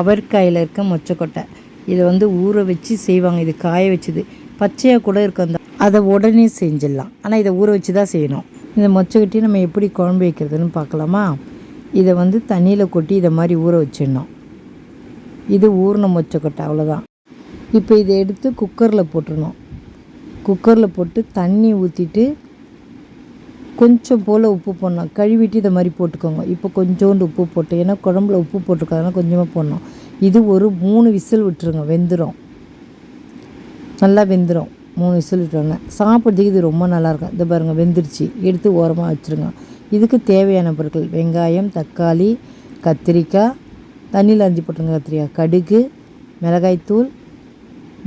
அவர்க்காயில் இருக்க மொச்சக்கொட்டை. இதை வந்து ஊற வச்சு செய்வாங்க. இது காய வச்சது. பச்சையாக கூட இருக்கும் அந்த அதை உடனே செஞ்சிடலாம். ஆனால் இதை ஊற வச்சு தான் செய்யணும். இந்த மொச்சக்கட்டி நம்ம எப்படி குழம்பு வைக்கிறதுன்னு பார்க்கலாமா? இதை வந்து தண்ணியில் கொட்டி இதை மாதிரி ஊற வச்சிடணும். இது ஊறின மொச்சக்கொட்டை அவ்வளோதான் இப்போ இதை எடுத்து குக்கரில் போட்டுடணும். குக்கரில் போட்டு தண்ணி ஊற்றிட்டு கொஞ்சம் போல் உப்பு போடணும். கழுவிட்டு இதை மாதிரி போட்டுக்கோங்க. இப்போ கொஞ்சோண்டு உப்பு போட்டு ஏன்னா குழம்புல உப்பு போட்டிருக்காதுனா கொஞ்சமாக போடணும். இது ஒரு மூணு விசில் விட்டுருங்க. வெந்துடும் நல்லா வெந்துடும் மூணு விசில் விட்டுருங்க சாப்பிட்றதுக்கு இது ரொம்ப நல்லாயிருக்கும். இது பாருங்கள் வெந்துருச்சு. எடுத்து ஓரமாக வச்சுருங்க. இதுக்கு தேவையான பொருட்கள் வெங்காயம் தக்காளி கத்திரிக்காய் தண்ணியில் அரிஞ்சு போட்டுருங்க கத்திரிக்காய் கடுகு மிளகாய்த்தூள்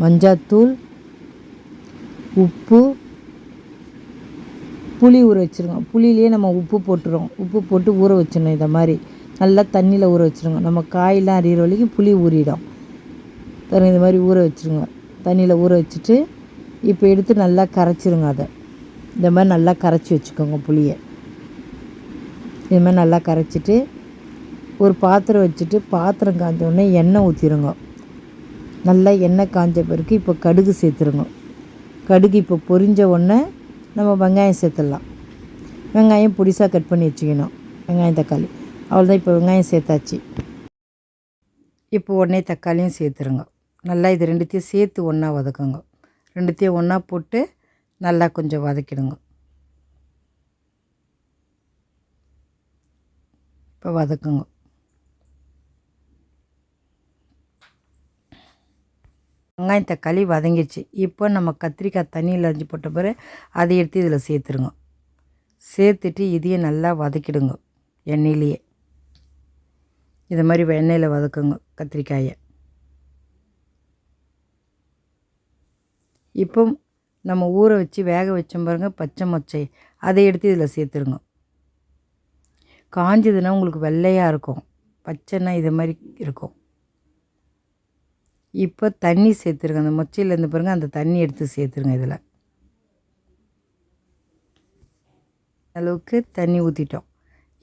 மஞ்சாத்தூள் உப்பு புளி ஊற வச்சுருங்க புளியிலே நம்ம உப்பு போட்டுருவோம் உப்பு போட்டு ஊற வச்சிடணும் இதை மாதிரி. நல்லா தண்ணியில் ஊற வச்சுருங்க. நம்ம காயெல்லாம் அறிகிற வரைக்கும் புளி ஊறிடும். பாருங்க இந்த மாதிரி ஊற வச்சுருங்க. தண்ணியில் ஊற வச்சுட்டு இப்போ எடுத்து நல்லா கரைச்சிருங்க அதை. இந்த மாதிரி நல்லா கரைச்சி வச்சுக்கோங்க புளியை. இது மாதிரி நல்லா கரைச்சிட்டு ஒரு பாத்திரம் வச்சுட்டு பாத்திரம் காய்ஞ்ச உடனே எண்ணெய் ஊற்றிடுங்க நல்லா எண்ணெய் காஞ்ச பிறகு இப்போ கடுகு சேர்த்துருங்க. கடுகு இப்போ பொரிஞ்ச உடனே நம்ம வெங்காயம் சேர்த்துடலாம். வெங்காயம் புடிசாக கட் பண்ணி வச்சுக்கணும். வெங்காயம் தக்காளி. அவ்வளோதான் இப்போ வெங்காயம் சேர்த்தாச்சு. இப்போ உடனே தக்காளியும் சேர்த்துருங்க. நல்லா இது ரெண்டுத்தையும் சேர்த்து ஒன்றா வதக்குங்க. ரெண்டுத்தையும் ஒன்றா போட்டு நல்லா கொஞ்சம் வதக்கிடுங்க. இப்போ வதக்குங்க. வெங்காயம் தக்காளி வதங்கிடுச்சு இப்போ நம்ம கத்திரிக்காய் தண்ணியில் அரிஞ்சு போட்ட பிறகு அதை எடுத்து இதில் சேர்த்துருங்க. சேர்த்துட்டு இதையும் நல்லா வதக்கிடுங்க எண்ணெயிலேயே. இது மாதிரி எண்ணெயில் வதக்குங்க கத்திரிக்காயை. இப்போ நம்ம ஊற வச்சு வேக வச்சோம் பாருங்க பச்சை மொச்சை. அதை எடுத்து இதில் சேர்த்துருங்க. காஞ்சதுன்னா உங்களுக்கு வெள்ளையாக இருக்கும். பச்சைன்னா இது மாதிரி இருக்கும். இப்போ தண்ணி சேர்த்துருங்க அந்த மொச்சையிலேருந்து பாருங்கள் அந்த தண்ணி எடுத்து சேர்த்துருங்க இதில். அளவுக்கு தண்ணி ஊற்றிட்டோம்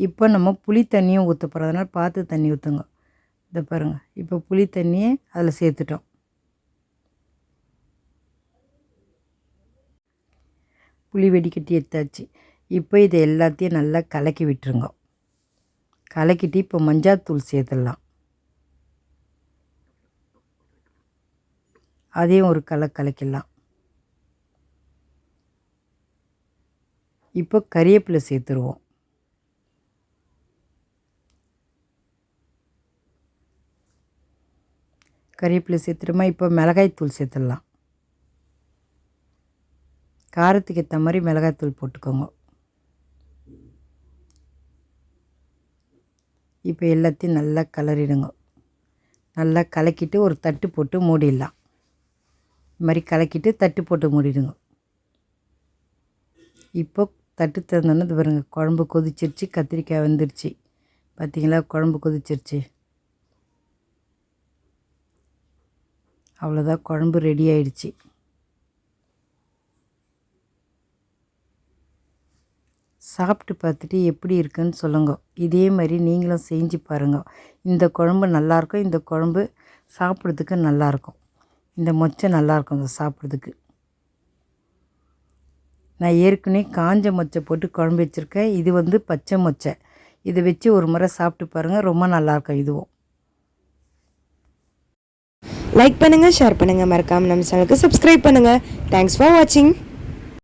இப்போ நம்ம புளி தண்ணியும் ஊற்ற போகிறதுனால பார்த்து தண்ணி ஊற்றுங்க இதை பாருங்கள் இப்போ புளி தண்ணியை அதில் சேர்த்துட்டோம். புளி வெடிக்கட்டி எடுத்தாச்சு. இப்போ இதை எல்லாத்தையும் நல்லா கலக்கி விட்டுருங்க. கலக்கிட்டு இப்போ மஞ்சாத்தூள் சேர்த்துடலாம். அதையும் ஒரு கலை கலக்கிடலாம். இப்போ கறிவேப்பிலை சேர்த்துருவோம். கறிவேப்பிலை சேர்த்துட்டோமா இப்போ மிளகாய்த்தூள் சேர்த்துடலாம். காரத்துக்கு ஏற்ற மாதிரி மிளகாய்த்தூள் போட்டுக்கோங்க. இப்போ எல்லாத்தையும் நல்லா கலரிடுங்க. நல்லா கலக்கிட்டு ஒரு தட்டு போட்டு மூடிடலாம். இது மாதிரி கலக்கிட்டு தட்டு போட்டு மூடிடுங்க. இப்போ தட்டு திறந்தோன்னே இது பாருங்க குழம்பு கொதிச்சிருச்சு கத்திரிக்காய் வந்துருச்சு. பார்த்தீங்களா குழம்பு கொதிச்சிருச்சு. அவ்வளோதான் குழம்பு ரெடி ஆயிடுச்சு. சாப்பிட்டு பார்த்துட்டு எப்படி இருக்குன்னு சொல்லுங்க. இதே மாதிரி நீங்களும் செஞ்சு பாருங்கள் இந்த குழம்பு நல்லாயிருக்கும் இந்த குழம்பு சாப்பிட்றதுக்கு நல்லாயிருக்கும் இந்த மொச்சை நல்லாயிருக்கும் சாப்பிட்றதுக்கு. நான் ஏற்கனவே காஞ்ச மொச்சை போட்டு குழம்பு வச்சுருக்கேன். இது வந்து பச்சை மொச்சை. இதை வச்சு ஒரு முறை சாப்பிட்டு பாருங்கள் ரொம்ப நல்லாயிருக்கும் இதுவும். லைக் பண்ணுங்கள் ஷேர் பண்ணுங்கள் மறக்காமல் நம்ம சேனலுக்கு சப்ஸ்கிரைப் பண்ணுங்கள் தேங்க்ஸ் ஃபார் வாட்சிங்